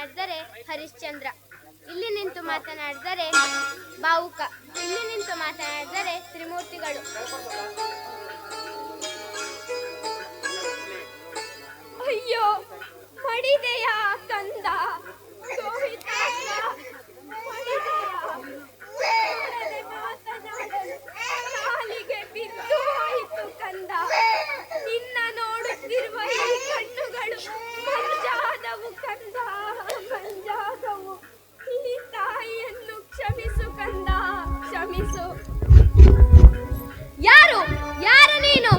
ಮಾತನಾಡಿದರೆ ಹರಿಶ್ಚಂದ್ರ. ಇಲ್ಲಿ ನಿಂತು ಮಾತನಾಡಿದರೆ ಬಾವುಕ. ಇಲ್ಲಿ ನಿಂತು ಮಾತನಾಡಿದರೆ ತ್ರಿಮೂರ್ತಿಗಳು. ಅಯ್ಯೋ ಮಡಿದೆಯ ಕಂದ ಲೋಹಿತಾಶ್ವ, ಮಡಿದೆಯ? ಕೂಡಲೇ ಮಾತನಾಡಲು ಕಾಲಿಗೆ ಬಿದ್ದು ಹೋಯಿತು ಕಂದ ನಿನ್ನ ನೋಡುತ್ತಿರುವ ಈ ಕಣ್ಣುಗಳು ಮಂಜಾದವು ಕಂದ ಮಂಜಾದವು ಈ ತಾಯಿಯನ್ನು ಕ್ಷಮಿಸು ಕಂದ ಯಾರು? ಯಾರು ನೀನು?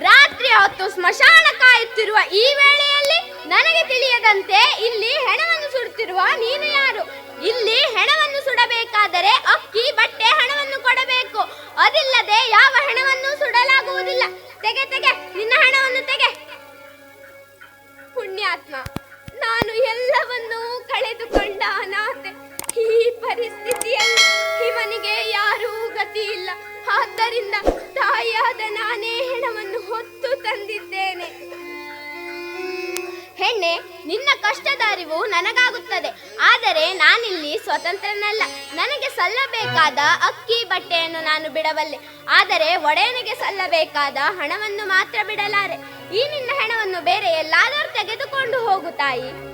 ರಾತ್ರಿ ಹೊತ್ತು ಸ್ಮಶಾನ ಕಾಯುತ್ತಿರುವ ಈ ವೇಳೆಯಲ್ಲಿ ನನಗೆ ತಿಳಿಯದಂತೆ ಇಲ್ಲಿ ಹೆಣವನ್ನು ಸುಡುತ್ತಿರುವ ನೀನು ಯಾರು? ಇಲ್ಲಿ ಹೆಣವನ್ನು ಸುಡಬೇಕಾದರೆ ಅಕ್ಕಿ, ಬಟ್ಟೆ ಹಣವನ್ನು ಕೊಡಬೇಕು. ಅದಿಲ್ಲದೆ ಯಾವ ಹೆಣವನ್ನು ಸುಡಲಾಗುವುದಿಲ್ಲ. ತೆಗೆ ತೆಗೆ, ನಿನ್ನ ಹಣವನ್ನು ತೆಗೆ. ಪುಣ್ಯಾತ್ಮ, ನಾನು ಎಲ್ಲವನ್ನೂ ಕಳೆದುಕೊಂಡ ಅನಾಥೆ. ಈ ಪರಿಸ್ಥಿತಿಯಲ್ಲಿ ಇವನಿಗೆ ಯಾರೂ ಗತಿ ಇಲ್ಲ. ಆದ್ದರಿಂದ ತಾಯಿಯಾದ ನಾನೇ ಹೆಣವನ್ನು ಹೊತ್ತು ತಂದಿದ್ದೇನೆ. ಹೆಣ್ಣೆ, ನಿನ್ನ ಕಷ್ಟದ ಅರಿವು ನನಗಾಗುತ್ತದೆ. ಆದರೆ ನಾನಿಲ್ಲಿ ಸ್ವತಂತ್ರನಲ್ಲ. ನನಗೆ ಸಲ್ಲಬೇಕಾದ ಅಕ್ಕಿ ಬಟ್ಟೆಯನ್ನು ನಾನು ಬಿಡಬಲ್ಲೆ. ಆದರೆ ಒಡೆಯನಿಗೆ ಸಲ್ಲಬೇಕಾದ ಹಣವನ್ನು ಮಾತ್ರ ಬಿಡಲಾರೆ. ಈ ನಿನ್ನ ಹಣವನ್ನು ಬೇರೆ ಎಲ್ಲಾದರೂ ತೆಗೆದುಕೊಂಡು ಹೋಗು ತಾಯಿ.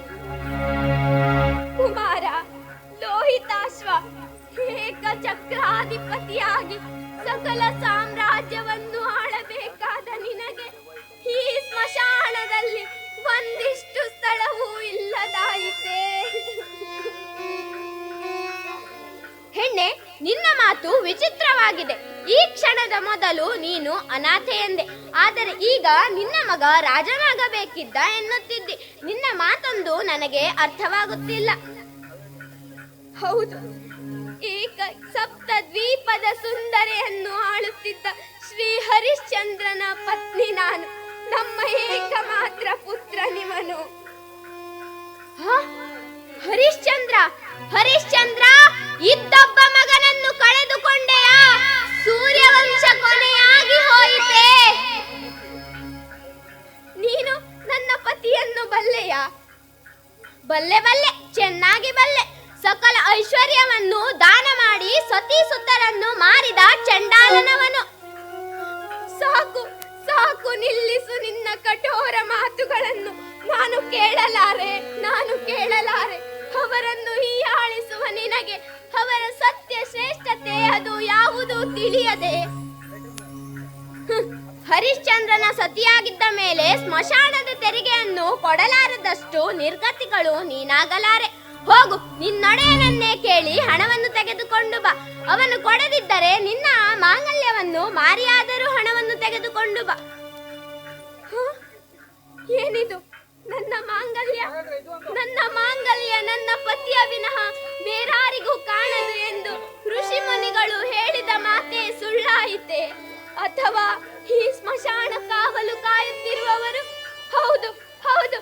ಏಕ ಚಕ್ರಾಧಿಪತಿಯಾಗಿ ಸಕಲ ಸಾಮ್ರಾಜ್ಯವನ್ನು ಆಳಬೇಕಾದ ನಿನಗೆ ಈ ಸ್ಮಶಾನದಲ್ಲಿ ಒಂದಿಷ್ಟು ಸ್ಥಳವೂ ಇಲ್ಲದಾಯಿತೆ. ಹೆಣ್ಣೆ ನಿನ್ನ ಮಾತು ವಿಚಿತ್ರವಾಗಿದೆ. ಈ ಕ್ಷಣದ ಮೊದಲು ನೀನು ಅನಾಥೆ ಎಂದೆ. ಆದರೆ ಈಗ ನಿನ್ನ ಮಗ ರಾಜನಾಗಬೇಕಿದ್ದ ಎನ್ನುತ್ತಿದ್ದಿ. ನಿನ್ನ ಮಾತೊಂದು ನನಗೆ ಅರ್ಥವಾಗುತ್ತಿಲ್ಲ. ಹೌದು. ಏಕ ಸಪ್ತ ದ್ವೀಪದ ಸುಂದರೆಯನ್ನು ಆಳುತ್ತಿದ್ದ ಶ್ರೀ ಹರಿಶ್ಚಂದ್ರನ ಪತ್ನಿ ನಾನು. ನಮ್ಮ ಏಕಮಾತ್ರ ಪುತ್ರನಿವನು ಹ? ಹರಿಶ್ಚಂದ್ರ? ಹರಿಶ್ಚಂದ್ರ, ಇದ್ದೊಬ್ಬ ಮಗನನ್ನು ಕಳೆದುಕೊಂಡೆಯ? ಸೂರ್ಯವಂಶ ಕೊನೆಯಾಗಿ ಹೋಯಿತೆ? ನೀನು ನನ್ನ ಪತಿಯನ್ನು ಬಲ್ಲೆಯ? ಬಲ್ಲೆ ಬಲ್ಲೆ, ಚೆನ್ನಾಗಿ ಬಲ್ಲೆ. ಸಕಲ ಐಶ್ವರ್ಯವನ್ನು ದಾನ ಮಾಡಿ ಸತಿ ಸುತ್ತರನ್ನು ಮಾರಿದ ಚಂಡಾಲನವನು. ಸಾಕು ಸಾಕು, ನಿಲ್ಲಿಸು ನಿನ್ನ ಕಠೋರ ಮಾತುಗಳನ್ನು. ನಾನು ಕೇಳಲಾರೆ ನಾನು ಕೇಳಲಾರೆ. ಅವರನ್ನು ಹೀಯಾಳಿಸುವ ನಿನಗೆ, ಅವರ ಸತ್ಯ ಶ್ರೇಷ್ಠತೆ ಅದು ಯಾವುದು ತಿಳಿಯದೆ. ಹರಿಶ್ಚಂದ್ರನ ಸತಿಯಾಗಿದ್ದ ಮೇಲೆ ಸ್ಮಶಾನದ ತೆರಿಗೆಯನ್ನು ಕೊಡಲಾರದಷ್ಟು ನಿರ್ಗತಿಗಳು ನೀನಾಗಲಾರೆ. ಹೋಗು ನಿನ್ನೊಡೆಯನನ್ನೇ ಕೇಳಿ ಹಣವನ್ನು ತೆಗೆದುಕೊಂಡು ಬಾ. ಅವನು ಕೊಡದಿದ್ದರೆ ನಿನ್ನ ಮಾಂಗಲ್ಯವನ್ನು ಮಾರಿಯಾದರೂ ಹಣವನ್ನು ತೆಗೆದುಕೊಂಡು ಬಾ? ಏನಿದು? ನನ್ನ ಮಾಂಗಲ್ಯ? ನನ್ನ ಮಾಂಗಲ್ಯ ನನ್ನ ಪತಿಯ ವಿನಃ ಬೇರಾರಿಗೂ ಕಾಣದು ಎಂದು ಋಷಿ ಮುನಿಗಳು ಹೇಳಿದ ಮಾತೇ ಸುಳ್ಳಾಯಿತೆ. ಅಥವಾ ಈ ಸ್ಮಶಾನ ಕಾವಲು ಕಾಯುತ್ತಿರುವವರು? ಹೌದು ಹೌದು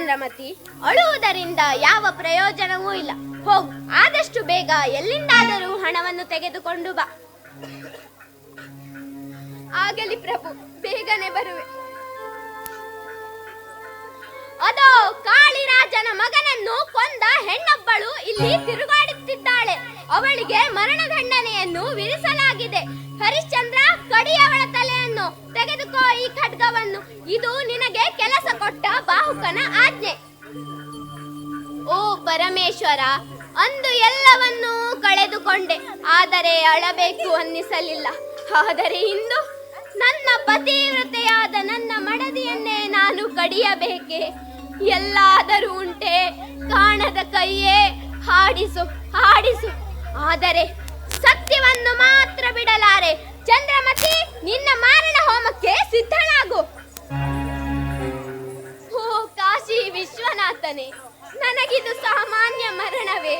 ಚಂದ್ರಮತಿ, ಅಳುವುದರಿಂದ ಯಾವ ಪ್ರಯೋಜನವೂ ಇಲ್ಲ. ಹೋಗು, ಆದಷ್ಟು ಬೇಗ ಎಲ್ಲಿಂದಾದರೂ ಹಣವನ್ನು ತೆಗೆದುಕೊಂಡು ಬಾ. ಆಗಲಿ ಪ್ರಭು, ಬೇಗನೆ ಬರುವೆ. ಅದೋ, ಕಾಳಿರಾಜನ ಮಗನನ್ನು ಕೊಂದ ಹೆಣ್ಣೊಬ್ಬಳು ಇಲ್ಲಿ ತಿರುಗಾಡುತ್ತಿದ್ದಾಳೆ. ಅವಳಿಗೆ ಮರಣದಂಡನೆಯನ್ನು ವಿಧಿಸಲಾಗಿದೆ. ಹರಿಶ್ಚಂದ್ರ ಕಡಿ ಅವಳ ತಲೆಯನ್ನು ತೆಗೆದುಕೋ ಈ ಖಡ್ಗವನ್ನು. ಇದು ನಿನಗೆ ಕೆಲಸ ಕೊಟ್ಟ ಬಾಹುಕನ ಆಜ್ಞೆ. ಓ ಪರಮೇಶ್ವರ, ಅಂದು ಎಲ್ಲವನ್ನೂ ಕಳೆದುಕೊಂಡೆ. ಆದರೆ ಅಳಬೇಕು ಅನ್ನಿಸಲಿಲ್ಲ. ಆದರೆ ಇಂದು ನನ್ನ ಪತಿವ್ರತೆಯಾದ ನನ್ನ ಮಡದಿಯನ್ನೇ ನಾನು ಕಡಿಯಬೇಕೆ? ಎಲ್ಲಾದರೂ ಉಂಟೆ, ಕಾಣದ ಕೈಯೇ. ಹಾಡಿಸು ಹಾಡಿಸು. ಆದರೆ ಸತ್ಯವನ್ನು ಮಾತ್ರ ಬಿಡಲಾರೆ. ಚಂದ್ರಮತಿ ನಿನ್ನ ಮಾರಣ ಹೋಮಕ್ಕೆ ಸಿದ್ಧಳಾಗು. ಓ ಕಾಶಿ ವಿಶ್ವನಾಥನೇ, ನನಗಿದು ಸಾಮಾನ್ಯ ಮರಣವೇ.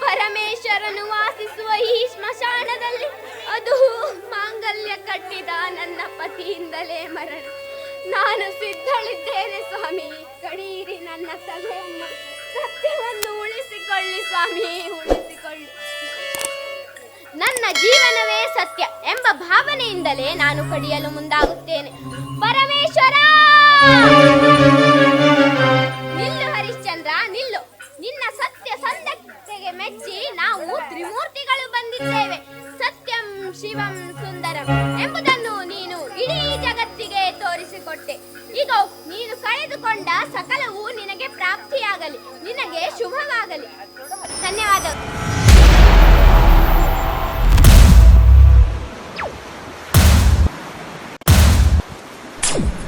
ಪರಮೇಶ್ವರನು ವಾಸಿಸುವ ಈ ಸ್ಮಶಾನದಲ್ಲಿ ಅದು ಮಾಂಗಲ್ಯ ಕಟ್ಟಿದ ನನ್ನ ಪತಿಯಿಂದಲೇ ಮರಣ. ನಾನು ಸಿದ್ಧಳಿದ್ದೇನೆ ಸ್ವಾಮಿ. ಕಡೀರಿ ನನ್ನ ತಲೆಯನ್ನು ಸತ್ಯವನ್ನು ಉಳಿಸಿಕೊಳ್ಳಿ ಸ್ವಾಮಿ, ಉಳಿಸಿಕೊಳ್ಳಿ. ನನ್ನ ಜೀವನವೇ ಸತ್ಯ ಎಂಬ ಭಾವನೆಯಿಂದಲೇ ನಾನು ಕಡಿಯಲು ಮುಂದಾಗುತ್ತೇನೆ. ಪರಮೇಶ್ವರ! ನಿಲ್ಲು ಹರಿಶ್ಚಂದ್ರ, ನಿಲ್ಲು. ನಿನ್ನ ಸತ್ಯ ಸಂದಕ್ಕೆ ಮೆಚ್ಚಿ ನಾವು ತ್ರಿಮೂರ್ತಿಗಳು ಬಂದಿದ್ದೇವೆ. ಸತ್ಯಂ ಶಿವಂ ಸುಂದರಂ ಎಂಬುದನ್ನು ನೀನು ಇಡೀ ಜಗತ್ತಿಗೆ ತೋರಿಸಿಕೊಟ್ಟೆ. ಈಗ ನೀನು ಕಳೆದುಕೊಂಡ ಸಕಲವೂ ನಿನಗೆ ಪ್ರಾಪ್ತಿಯಾಗಲಿ, ನಿನಗೆ ಶುಭವಾಗಲಿ. ಧನ್ಯವಾದಗಳು. you